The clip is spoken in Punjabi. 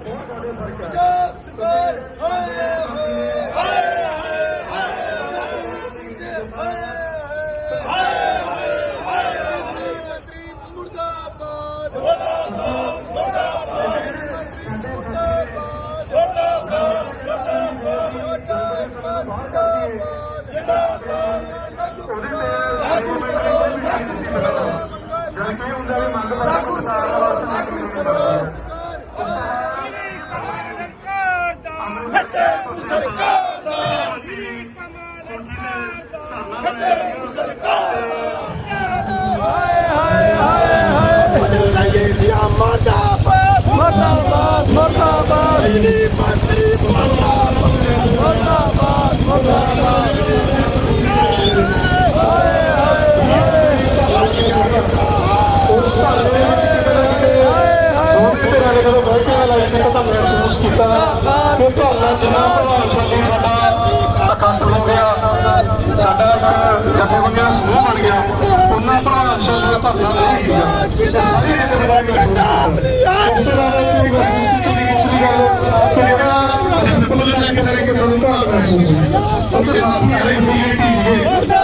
ਪੰਜਾਬ ਸਰਕਾਰ ਹਾਏ ਹਾਏ ਹਾਏ ਜਿੰਦਾਬਾਦ ਜਿੰਦਾਬਾਦ ਮਰਦਾਬਾਦ ਮਰਦਾਬਾਦ ਬਿਜਲੀ ਮੰਤਰੀ ਮਰਦਾਬਾਦ ਮਰਦਾਬਾਦ ਮਰਦਾਬਾਦ ਤੇਰਾ ਨੇ ਕਦੋਂ ਬੈਠੇ ਵਾਲਾ ਇੱਕ ਤਾਂ ਮੈਂ ਮਹਿਸੂਸ ਕੀਤਾ ਧਰਨਾ ਜਿੰਨਾ ਪ੍ਰਭਾਵਸ਼ਾਲੀ ਸਾਡਾ ਇਕੱਠ ਹੋ ਗਿਆ। ਸਾਡਾ ਇੱਕ ਜਥੇਬੰਦੀਆਂ ਦਾ ਸਮੂਹ ਬਣ ਗਿਆ। ਉਹਨਾਂ ਪ੍ਰਭਾਵਸ਼ਾਲੀ ਦਾ ਧਰਨਾ ਨਹੀਂ ਗਿਆ ਤੇ ਸਾਰੇ ਜਥੇਬੰਦੀਆਂ ਨੂੰ ਦੂਸਰੀ ਗੱਲ ਕਿਹੜਾ ਸਿੱਪਲ ਨਾ ਕਿਤੇ ਕਿਤੇ ਸੰਭਾਲ ਮਹਿਸੂਸ ਹੋਈ ਉਹ ਤੇ ਸਾਥੀ ਵਾਲੇ ਕਮਿਊਨਿਟੀ ਦੇ